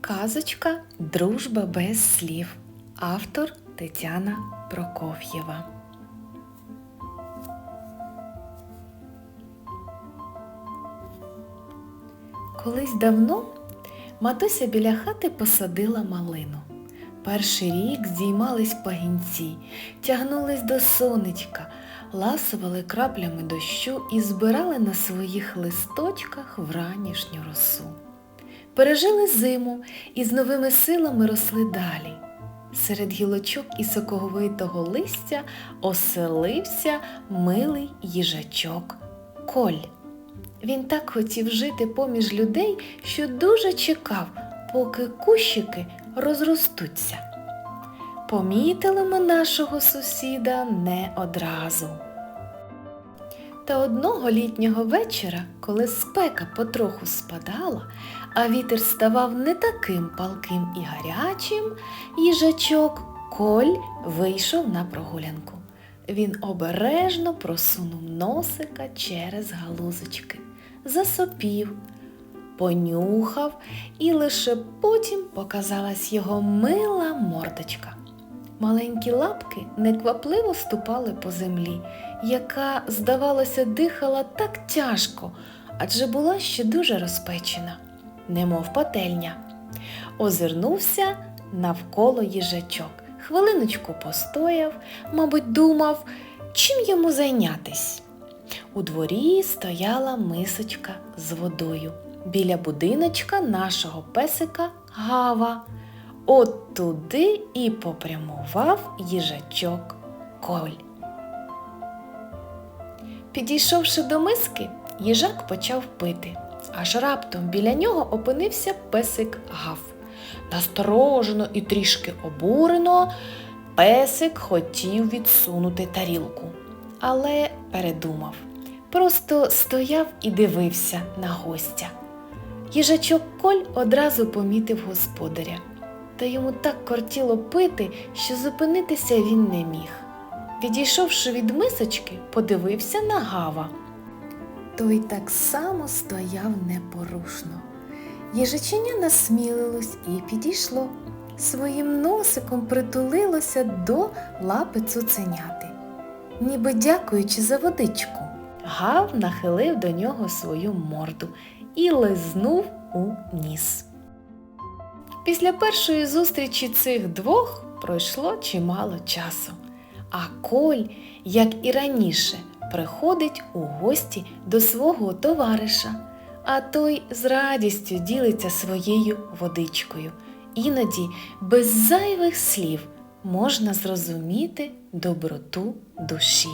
Казочка Дружба без слів. Автор Тетяна Прокоф'єва. Колись давно матуся біля хати посадила малину. Перший рік здіймались пагінці, тягнулись до сонечка, ласували краплями дощу і збирали на своїх листочках вранішню росу. Пережили зиму і з новими силами росли далі. Серед гілочок і соковитого листя оселився милий їжачок Коль. Він так хотів жити поміж людей, що дуже чекав, поки кущики розростуться. Помітили ми нашого сусіда не одразу. Та одного літнього вечора, коли спека потроху спадала, а вітер ставав не таким палким і гарячим, їжачок Коль вийшов на прогулянку. Він обережно просунув носика через галузочки, засопів, понюхав, і лише потім показалась його мила мордочка. Маленькі лапки неквапливо ступали по землі, яка, здавалося, дихала так тяжко, адже була ще дуже розпечена, немов пательня. Озирнувся навколо їжачок. Хвилиночку постояв, мабуть, думав, чим йому зайнятись. У дворі стояла мисочка з водою. Біля будиночка нашого песика Гава. От туди і попрямував їжачок Коль. Підійшовши до миски, їжак почав пити, аж раптом біля нього опинився песик Гав. Насторожено і трішки обурено, песик хотів відсунути тарілку, але передумав. Просто стояв і дивився на гостя. Їжачок Коль одразу помітив господаря, та йому так кортіло пити, що зупинитися він не міг. Відійшовши від мисочки, подивився на гава. Той так само стояв непорушно. Їжаченя насмілилось і підійшло. Своїм носиком притулилося до лапи цуценяти, ніби дякуючи за водичку. Гав нахилив до нього свою морду і лизнув у ніс. Після першої зустрічі цих двох пройшло чимало часу, а Коль, як і раніше, приходить у гості до свого товариша, а той з радістю ділиться своєю водичкою. Іноді без зайвих слів можна зрозуміти доброту душі.